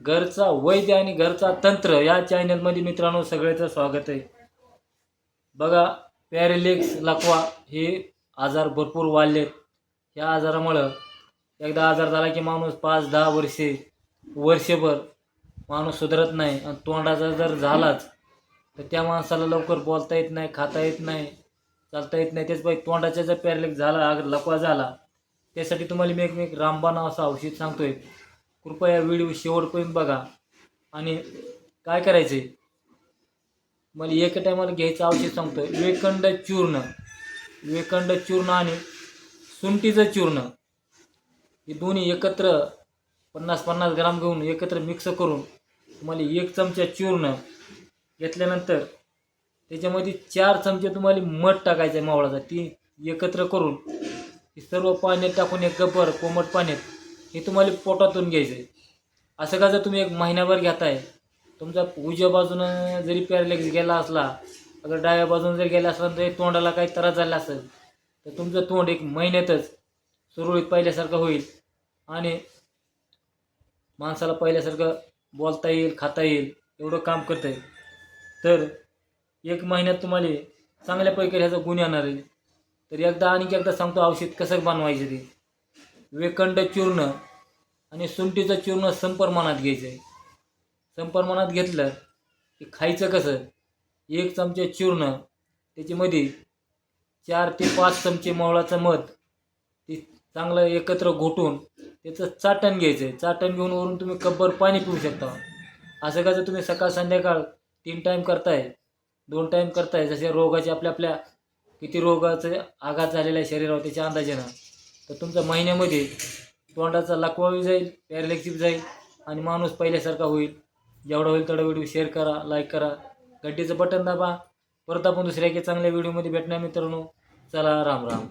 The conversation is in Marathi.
घरचा वैद्य आणि घरचा तंत्र या चॅनलमध्ये मित्रांनो सगळ्याचं स्वागत आहे. बघा पॅरेलिक्स लकवा हे आजार भरपूर वाढलेत. या आजारामुळं एकदा आजार झाला की माणूस पाच दहा वर्षे वर्षभर माणूस सुधारत नाही आणि तोंडाचा जर झालाच तर त्या माणसाला लवकर बोलता येत नाही खाता येत नाही चालता येत नाही. त्याचपैकी तोंडाचा जर पॅरेलेक्स झाला अगर लकवा झाला त्यासाठी तुम्हाला मी एक मी एक रामबाण असं औषध सांगतोय. कृपया व्हिडिओ शेवटपर्यंत बघा. आणि काय करायचं आहे मला एका टायमाला घ्यायचं औषध सांगतो वेकंड चूर्ण. वेकंड चूर्ण आणि सुंठीचं चूर्ण. हे दोन्ही एकत्र पन्नास पन्नास ग्राम घेऊन एकत्र मिक्स करून तुम्हाला एक चमचा चूर्ण घेतल्यानंतर त्याच्यामध्ये चार चमचे तुम्हाला मध टाकायचं आहे मावळाचा. ती एकत्र करून सर्व पाण्यात टाकून एक गब्बर कोमट पाण्यात हे तुम्हाला पोटातून घ्यायचं आहे असं का जर तुम्ही एक महिनाभर घेताय तुमचा उजव्या बाजूनं जरी पॅरलेक्स गेला असला अगर डाव्या बाजून जर गेला असला तरी तोंडाला काही त्रास झाला असेल तर तुमचं तोंड एक महिन्यातच सुरळीत पहिल्यासारखं होईल. आणि माणसाला पहिल्यासारखं बोलता येईल खाता येईल एवढं काम करतं आहे तर एक महिन्यात तुम्हाला चांगल्यापैकी ह्याचा गुण येणार आहे. तर एकदा आणि एकदा सांगतो औषध कसं बनवायचं ते. वेकंड चूर्ण आणि सुंठीचं चूर्ण संप्रमाणात घ्यायचं आहे संप्रमाणात घेतलं की खायचं कसं? एक चमचे चूर्ण त्याच्यामध्ये चार ते पाच चमचे मवळाचं मध ते चांगलं एकत्र घोटून त्याचं चाटण घ्यायचं आहे चाटण घेऊन वरून तुम्ही कब्बर पाणी पिऊ शकता. असं कसं तुम्ही सकाळ संध्याकाळ तीन टाईम करताय दोन टाईम करताय जसे रोगाचे आपल्या आपल्या किती रोगाचं आघात झालेला आहे शरीरावर त्याच्या अंदाजानं. तर तुमचा महिन्यामध्ये तोंडाचा लकवाही जाईल पॅरलेक्सिप जाईल आणि माणूस पहिल्यासारखा होईल. जेवढा होईल तेवढा व्हिडिओ शेअर करा लाईक करा. गड्डीचं बटन दाबा. परत आपण दुसऱ्या एका चांगल्या व्हिडिओमध्ये भेटणार मित्रांनो. चला राम राम.